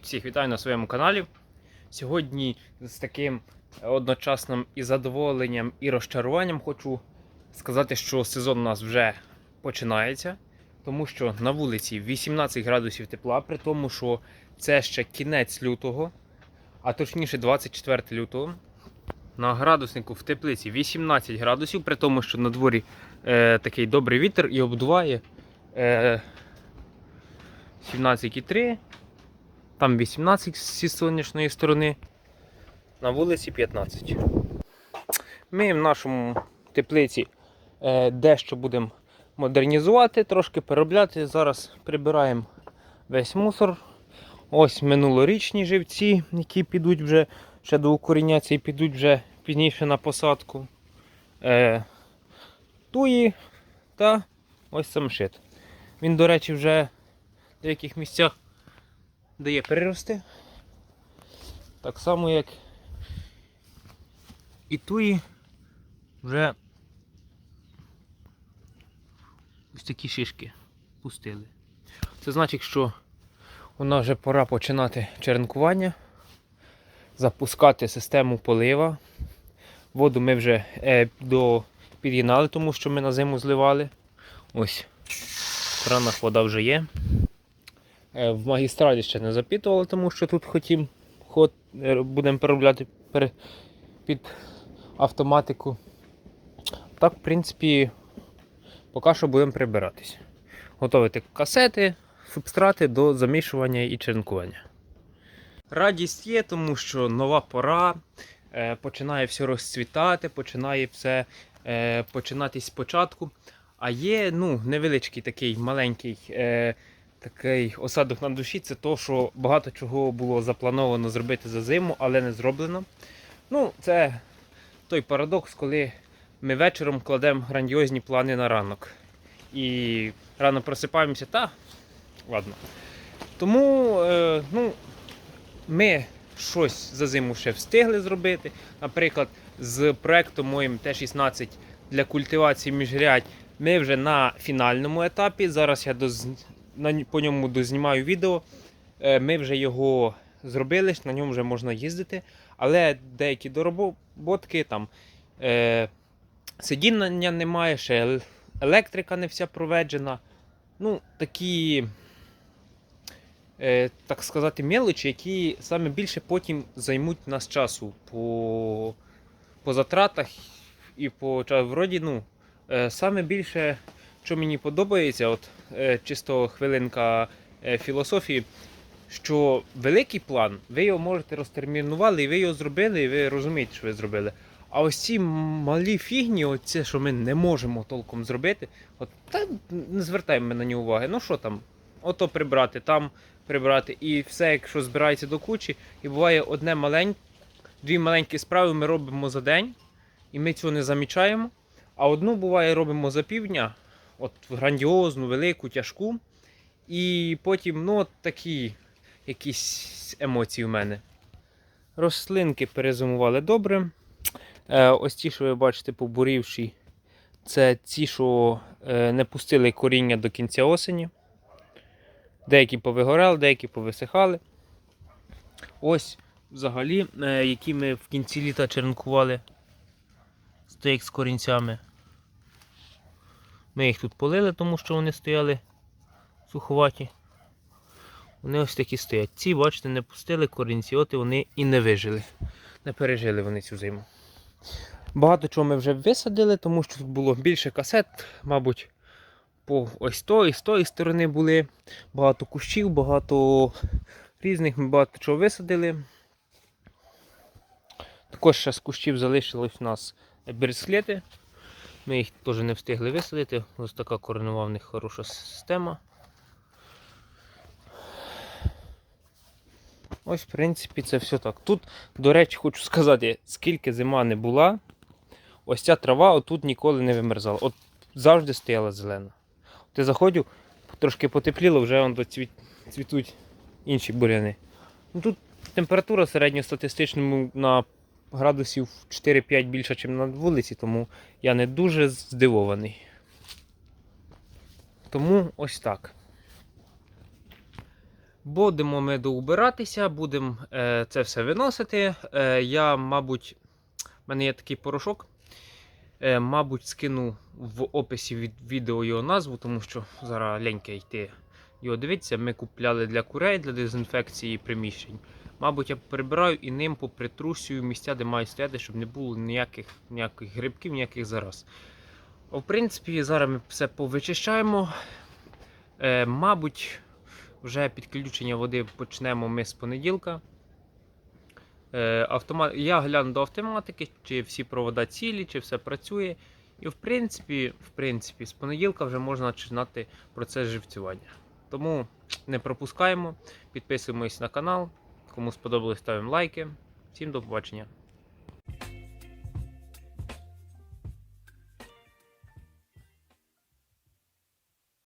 Привіт, всіх вітаю на своєму каналі. Сьогодні з таким одночасним і задоволенням, і розчаруванням хочу сказати, що сезон у нас вже починається, тому що на вулиці 18 градусів тепла, при тому, що це ще кінець лютого, а точніше 24 лютого. На градуснику в теплиці 18 градусів, при тому, що на дворі е, такий добрий вітер і обдуває е, 17,3, там 18 зі сонячної сторони, на вулиці 15. Ми в нашому теплиці е, дещо будемо модернізувати, трошки переробляти. Зараз прибираємо весь мусор. Ось минулорічні живці, які підуть вже ще до укоріняться і підуть вже пізніше на посадку. Е, туї та ось самшит. Він, до речі, вже в деяких місцях дає перерости. Так само, як і туї вже ось такі шишки пустили. Це значить, що у нас вже пора починати черенкування, запускати систему полива. Воду ми вже е, до, під'єднали, тому що ми на зиму зливали. Ось в кранах вода вже є. Е, В магістралі ще не запитували, тому що тут хотім ход е, будемо переробляти під автоматику. Так, в принципі, поки що будемо прибиратись. Готовити касети, субстрати до замішування і черенкування. Радість є, тому що нова пора, е, починає все розцвітати, починає все починатись спочатку. А є ну, невеличкий такий маленький такий осадок на душі, це то, що багато чого було заплановано зробити за зиму, але не зроблено. Ну, це той парадокс, коли ми вечором кладемо грандіозні плани на ранок. І рано просипаємося, та ладно. Тому е, ну, ми щось за зиму ще встигли зробити. Наприклад, з проектом моїм Т-16 для культивації міжрядь ми вже на фінальному етапі. Зараз я по ньому дознімаю відео. Е, Ми вже його зробили, на ньому вже можна їздити. Але деякі дороботки там е... сидіння немає, ще електрика не вся проведжена. Ну, такі, е, так сказати, мелочі, які саме більше потім займуть нас часу по, по затратах і по вроді, ну, е, саме більше, що мені подобається, от е, чисто хвилинка е, філософії, що великий план, ви його можете розтермінували, і ви його зробили, і ви розумієте, що ви зробили. А ось ці малі фігні, оце, що ми не можемо толком зробити, от та не звертаємо на нього уваги. Ну що там? Ото прибрати, там прибрати. І все, якщо збирається до кучі, і буває одне маленьке, дві маленькі справи ми робимо за день, і ми цього не замічаємо. А одну буває робимо за півдня, от грандіозну, велику, тяжку. І потім, ну, от такі якісь емоції в мене. Рослинки перезимували добре. Е, ось ті, що ви бачите, побурівші, це ті, що е, не пустили коріння до кінця осені. Деякі повигорали, деякі повисихали. Ось взагалі, е, які ми в кінці літа черенкували стейк з корінцями. Ми їх тут полили, тому що вони стояли суховаті. Вони ось такі стоять. Ці, бачите, не пустили корінці, от і вони і не вижили. Не пережили вони цю зиму. Багато чого ми вже висадили, тому що тут було більше касет, мабуть, по ось тої, з тої сторони були. Багато кущів, багато різних, ми багато чого висадили. Також ще з кущів залишилось у нас бересклети. Ми їх теж не встигли висадити. Ось така коренова в них хороша система. Ось, в принципі, це все так. Тут, до речі, хочу сказати, скільки зима не була, ось ця трава отут ніколи не вимерзала. От завжди стояла зелена. Ти заходив, трошки потепліло, вже он цвіт, цвітуть інші буряни. Ну, тут температура середньостатистичному на градусів 4-5 більша, ніж на вулиці, тому я не дуже здивований. Тому ось так. Будемо ми доубиратися, будемо е, це все виносити. Е, я, мабуть, в мене є такий порошок. Е, мабуть, скину в описі від відео його назву, тому що зараз леньке йти його дивитися. Ми купляли для курей, для дезінфекції приміщень. Мабуть, я прибираю і ним попритрусюю місця, де мають стояти, щоб не було ніяких, ніяких грибків, ніяких зараз. В принципі, зараз ми все повичищаємо. Е, мабуть, вже підключення води почнемо ми з понеділка. Е, автомат... Я гляну до автоматики, чи всі провода цілі, чи все працює. І в принципі, в принципі, з понеділка вже можна починати процес живцювання. Тому не пропускаємо, підписуємось на канал. Кому сподобалось, ставимо лайки. Всім до побачення.